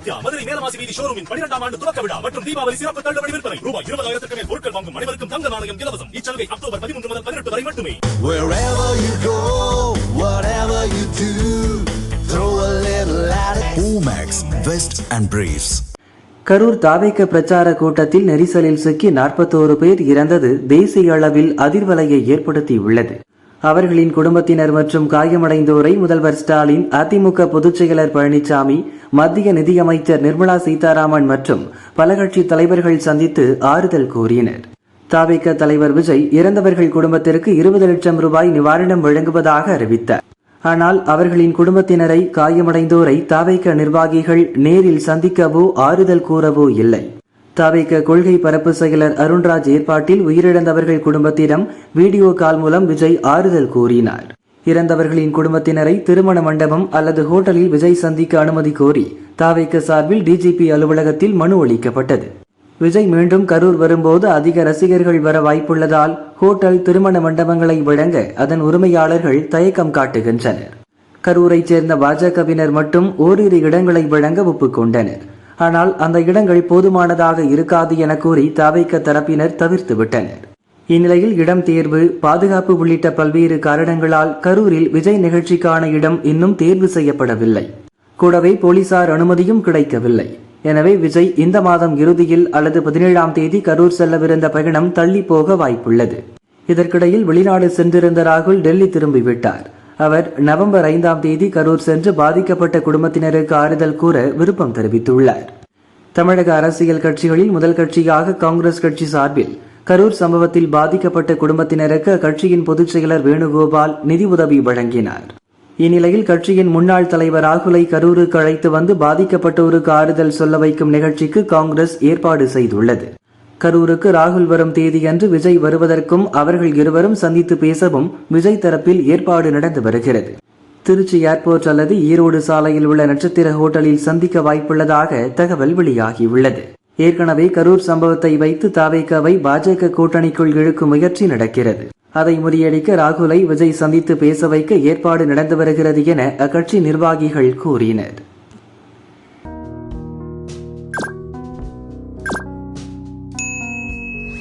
சத்யா மதுரை மேலமாசி வீதி ஷோரூமின் பனிரெண்டாம் ஆண்டு துவக்க விழா மற்றும் தீபாவளி சிறப்பு தள்ளுபடி விற்பனை ரூபாய் இருபதாயிரத்துக்கு மேல் பொருட்கள் வாங்கும் அனைவருக்கும் தங்க நாணயம் இலவசம் இச்சலுகை அக்டோபர் பதிமூன்று முதல் பதினெட்டு வரை மட்டுமே Wherever you go, whatever you do, throw a little at it. Omax, Vest and Briefs. Karur தாவேக்க பிரச்சார கூட்டத்தில் நெரிசலில் சிக்கி நாற்பத்தோரு பேர் இறந்தது தேசிய அளவில் அதிர்வலையை ஏற்படுத்தியுள்ளது அவர்களின் குடும்பத்தினர் மற்றும் காயமடைந்தோரை முதல்வர் ஸ்டாலின் அதிமுக பொதுச் செயலர் பழனிசாமி மத்திய நிதியமைச்சர் நிர்மலா சீதாராமன் மற்றும் பல கட்சி தலைவர்கள் சந்தித்து ஆறுதல் கூறினர். தாவேக்க தலைவர் விஜய் இறந்தவர்கள் குடும்பத்திற்கு இருபது லட்சம் ரூபாய் நிவாரணம் வழங்குவதாக அறிவித்தார். ஆனால் அவர்களின் குடும்பத்தினரை காயமடைந்தோரை தாவைக்க நிர்வாகிகள் நேரில் சந்திக்கவோ ஆறுதல் கூறவோ இல்லை. தாவேக்க கொள்கை பரப்பு செயலர் அருண்ராஜ் ஏற்பாட்டில் உயிரிழந்தவர்கள் குடும்பத்திடம் வீடியோ கால் மூலம் விஜய் ஆறுதல் கூறினார். இறந்தவர்களின் குடும்பத்தினரை திருமண மண்டபம் அல்லது ஹோட்டலில் விஜய் சந்திக்க அனுமதி கோரி தாவேக்க சார்பில் டிஜிபி அலுவலகத்தில் மனு அளிக்கப்பட்டது விஜய் மீண்டும் கரூர் வரும்போது அதிக ரசிகர்கள் வர வாய்ப்புள்ளதால் ஹோட்டல் திருமண மண்டபங்களை வழங்க அதன் உரிமையாளர்கள் தயக்கம் காட்டுகின்றனர். கரூரைச் சேர்ந்த பாஜகவினர் மட்டும் ஓரிரு இடங்களை வழங்க ஒப்புக்கொண்டனர். ஆனால் அந்த இடங்கள் போதுமானதாக இருக்காது என கூறி தவைக்க தரப்பினர் தவிர்த்து விட்டனர். இந்நிலையில் இடம் தேர்வு பாதுகாப்பு உள்ளிட்ட பல்வேறு காரணங்களால் கரூரில் விஜய் நிகழ்ச்சிக்கான இடம் இன்னும் தேர்வு செய்யப்படவில்லை. கூடவே போலீசார் அனுமதியும் கிடைக்கவில்லை. எனவே விஜய் இந்த மாதம் இறுதியில் அல்லது பதினேழாம் தேதி கரூர் செல்லவிருந்த பயணம் தள்ளி போக வாய்ப்புள்ளது. இதற்கிடையில் வெளிநாடு சென்றிருந்த ராகுல் டெல்லி திரும்பிவிட்டார். அவர் நவம்பர் ஐந்தாம் தேதி கரூர் சென்று பாதிக்கப்பட்ட குடும்பத்தினருக்கு ஆறுதல் கூற விருப்பம் தெரிவித்துள்ளார். தமிழக அரசியல் கட்சிகளில் முதல் கட்சியாக காங்கிரஸ் கட்சி சார்பில் கரூர் சம்பவத்தில் பாதிக்கப்பட்ட குடும்பத்தினருக்கு அக்கட்சியின் பொதுச் செயலர் வேணுகோபால் நிதி உதவி வழங்கினார். இந்நிலையில் கட்சியின் முன்னாள் தலைவர் ராகுலை கரூருக்கு அழைத்து வந்து பாதிக்கப்பட்டோருக்கு ஆறுதல் சொல்ல வைக்கும் நிகழ்ச்சிக்கு காங்கிரஸ் ஏற்பாடு செய்துள்ளது. கரூருக்கு ராகுல் வரும் தேதியன்று விஜய் வருவதற்கும் அவர்கள் இருவரும் சந்தித்து பேசவும் விஜய் தரப்பில் ஏற்பாடு நடந்து வருகிறது. திருச்சி ஏர்போர்ட் அல்லது ஈரோடு சாலையில் உள்ள நட்சத்திர ஹோட்டலில் சந்திக்க வாய்ப்புள்ளதாக தகவல் வெளியாகியுள்ளது. ஏற்கனவே கரூர் சம்பவத்தை வைத்து தாவேக்காவை பாஜக கூட்டணிக்குள் இழுக்கும் முயற்சி நடக்கிறது. அதை முறியடிக்க ராகுலை விஜய் சந்தித்து பேச வைக்க ஏற்பாடு நடந்து வருகிறது என அக்கட்சி நிர்வாகிகள் கூறினர்.